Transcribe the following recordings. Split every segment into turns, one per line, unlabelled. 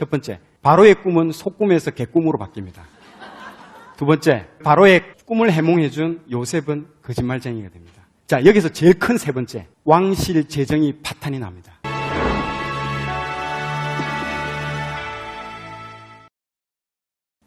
첫 번째, 바로의 꿈은 속꿈에서 개꿈으로 바뀝니다. 두 번째, 바로의 꿈을 해몽해준 요셉은 거짓말쟁이가 됩니다. 자, 여기서 제일 큰 세 번째, 왕실 재정이 파탄이 납니다.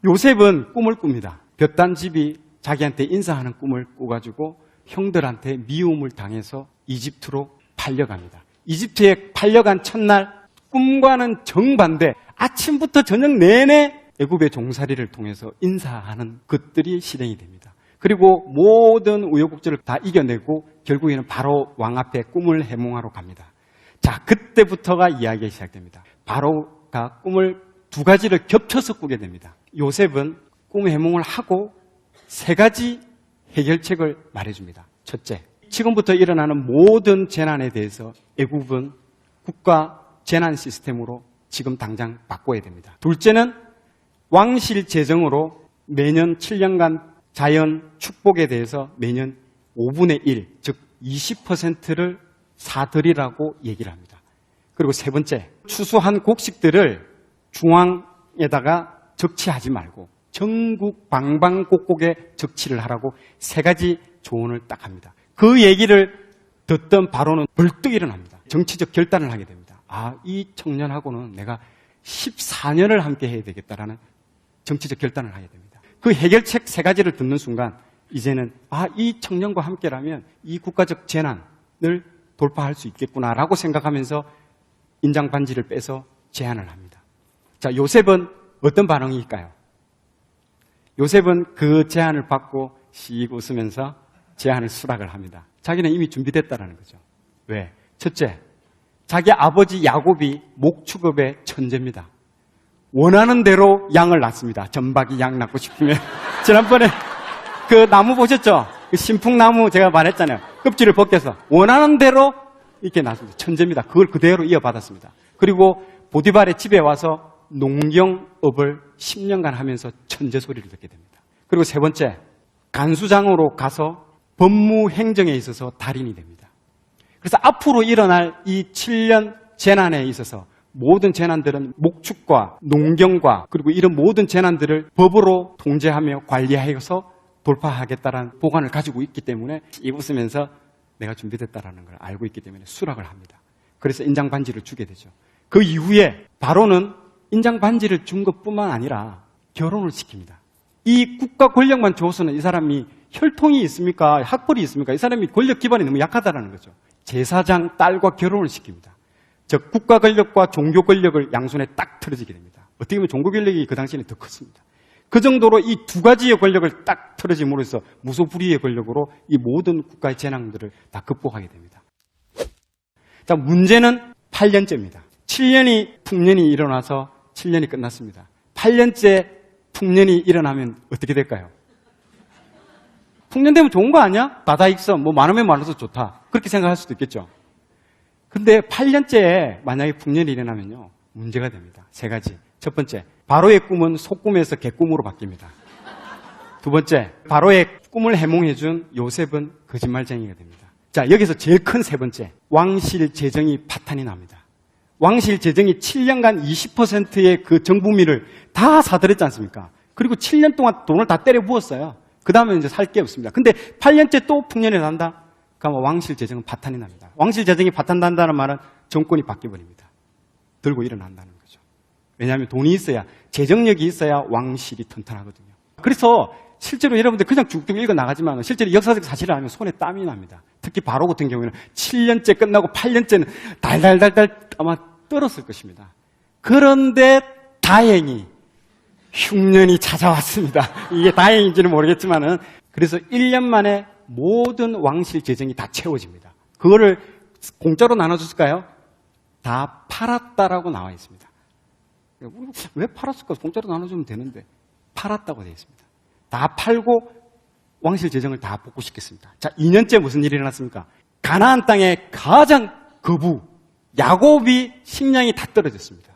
요셉은 꿈을 꿉니다. 볕단 집이 자기한테 인사하는 꿈을 꾸가지고 형들한테 미움을 당해서 이집트로 팔려갑니다. 이집트에 팔려간 첫날 꿈과는 정반대 아침부터 저녁 내내 애굽의 종살이를 통해서 인사하는 것들이 실행이 됩니다. 그리고 모든 우여곡절을 다 이겨내고 결국에는 바로 왕 앞에 꿈을 해몽하러 갑니다. 자, 그때부터가 이야기가 시작됩니다. 바로가 꿈을 두 가지를 겹쳐서 꾸게 됩니다. 요셉은 꿈 해몽을 하고 세 가지 해결책을 말해줍니다. 첫째, 지금부터 일어나는 모든 재난에 대해서 애국은 국가 재난 시스템으로 지금 당장 바꿔야 됩니다. 둘째는 왕실 재정으로 매년 7년간 자연 축복에 대해서 매년 5분의 1, 즉 20%를 사들이라고 얘기를 합니다. 그리고 세 번째, 추수한 곡식들을 중앙에다가 적치하지 말고 전국 방방곡곡에 적치를 하라고 세 가지 조언을 딱 합니다. 그 얘기를 듣던 바로는 벌떡 일어납니다. 정치적 결단을 하게 됩니다. 아, 이 청년하고는 내가 14년을 함께 해야 되겠다라는 정치적 결단을 하게 됩니다. 그 해결책 세 가지를 듣는 순간 이제는 아, 이 청년과 함께라면 이 국가적 재난을 돌파할 수 있겠구나라고 생각하면서 인장 반지를 빼서 제안을 합니다. 자, 요셉은 어떤 반응일까요? 요셉은 그 제안을 받고 씩 웃으면서 제안을 수락을 합니다. 자기는 이미 준비됐다라는 거죠. 왜? 첫째, 자기 아버지 야곱이 목축업의 천재입니다. 원하는 대로 양을 낳습니다. 전박이 양 낳고 싶으면. 지난번에 그 나무 보셨죠? 그 신풍나무 제가 말했잖아요. 껍질을 벗겨서 원하는 대로 이렇게 낳습니다. 천재입니다. 그걸 그대로 이어받았습니다. 그리고 보디발의 집에 와서 농경업을 10년간 하면서 천재 소리를 듣게 됩니다. 그리고 세 번째, 간수장으로 가서 법무 행정에 있어서 달인이 됩니다. 그래서 앞으로 일어날 이 7년 재난에 있어서 모든 재난들은 목축과 농경과 그리고 이런 모든 재난들을 법으로 통제하며 관리하여서 돌파하겠다라는 보관을 가지고 있기 때문에 이 웃으면서 내가 준비됐다라는 걸 알고 있기 때문에 수락을 합니다. 그래서 인장 반지를 주게 되죠. 그 이후에 바로는 인장 반지를 준 것뿐만 아니라 결혼을 시킵니다. 이 국가 권력만 줘서는 이 사람이 혈통이 있습니까? 학벌이 있습니까? 이 사람이 권력 기반이 너무 약하다라는 거죠. 제사장 딸과 결혼을 시킵니다. 즉 국가 권력과 종교 권력을 양손에 딱 틀어지게 됩니다. 어떻게 보면 종교 권력이 그 당시에는 더 컸습니다. 그 정도로 이 두 가지의 권력을 딱 틀어짐으로써 무소불위의 권력으로 이 모든 국가의 재난들을 다 극복하게 됩니다. 자, 문제는 8년째입니다. 7년이 풍년이 일어나서 7년이 끝났습니다. 8년째 풍년이 일어나면 어떻게 될까요? 풍년 되면 좋은 거 아니야? 다다익선, 뭐 많으면 많아서 좋다. 그렇게 생각할 수도 있겠죠. 근데 8년째 만약에 풍년이 일어나면요. 문제가 됩니다. 세 가지. 첫 번째, 바로의 꿈은 속꿈에서 개꿈으로 바뀝니다. 두 번째, 바로의 꿈을 해몽해준 요셉은 거짓말쟁이가 됩니다. 자, 여기서 제일 큰 세 번째, 왕실 재정이 파탄이 납니다. 왕실 재정이 7년간 20%의 그 정부미를 다 사들였지 않습니까? 그리고 7년 동안 돈을 다 때려 부었어요. 그 다음에 이제 살 게 없습니다. 근데 8년째 또 풍년이 난다? 그러면 왕실 재정은 파탄이 납니다. 왕실 재정이 파탄난다는 말은 정권이 바뀌어버립니다. 들고 일어난다는 거죠. 왜냐하면 돈이 있어야, 재정력이 있어야 왕실이 튼튼하거든요. 그래서 실제로 여러분들 그냥 쭉쭉 읽어 나가지만 실제로 역사적 사실을 알면 손에 땀이 납니다. 특히 바로 같은 경우에는 7년째 끝나고 8년째는 달달달달 아마 떨었을 것입니다. 그런데 다행히 흉년이 찾아왔습니다. 이게 다행인지는 모르겠지만은 그래서 1년 만에 모든 왕실 재정이 다 채워집니다. 그거를 공짜로 나눠줬을까요? 다 팔았다라고 나와 있습니다. 왜 팔았을까? 공짜로 나눠주면 되는데 팔았다고 되어 있습니다. 다 팔고 왕실 재정을 다 복구시켰습니다. 자, 2년째 무슨 일이 일어났습니까? 가나안 땅에 가장 거부 야곱이 식량이 다 떨어졌습니다.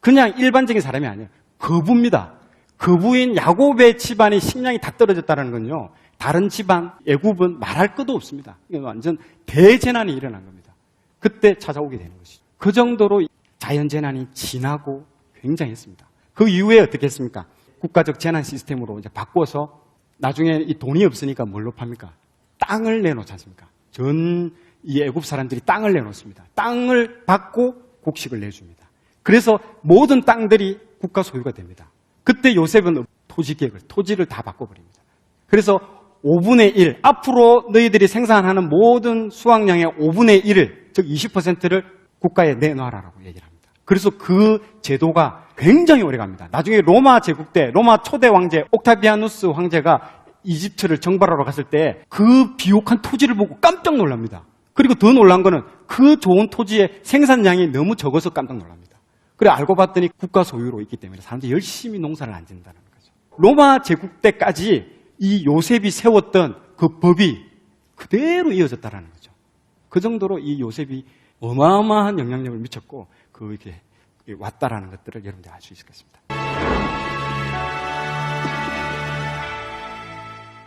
그냥 일반적인 사람이 아니에요. 거부입니다. 거부인 야곱의 집안이 식량이 다 떨어졌다는 건요. 다른 집안, 애굽은 말할 것도 없습니다. 완전 대재난이 일어난 겁니다. 그때 찾아오게 되는 것이죠. 그 정도로 자연재난이 지나고 굉장했습니다. 그 이후에 어떻게 했습니까? 국가적 재난 시스템으로 이제 바꿔서 나중에 이 돈이 없으니까 뭘로 팝니까? 땅을 내놓지 않습니까? 전 이 애굽 사람들이 땅을 내놓습니다. 땅을 받고 곡식을 내줍니다. 그래서 모든 땅들이 국가 소유가 됩니다. 그때 요셉은 토지 계획을, 토지를 다 바꿔버립니다. 그래서 5분의 1, 앞으로 너희들이 생산하는 모든 수확량의 5분의 1을, 즉 20%를 국가에 내놔라라고 얘기를 합니다. 그래서 그 제도가 굉장히 오래 갑니다. 나중에 로마 제국 때, 로마 초대 황제, 옥타비아누스 황제가 이집트를 정발하러 갔을 때 그 비옥한 토지를 보고 깜짝 놀랍니다. 그리고 더 놀란 거는 그 좋은 토지의 생산량이 너무 적어서 깜짝 놀랍니다. 그래 알고 봤더니 국가 소유로 있기 때문에 사람들이 열심히 농사를 안 짓는다는 거죠. 로마 제국 때까지 이 요셉이 세웠던 그 법이 그대로 이어졌다라는 거죠. 그 정도로 이 요셉이 어마어마한 영향력을 미쳤고 그 이렇게 왔다라는 것들을 여러분들이 알 수 있을 것입니다.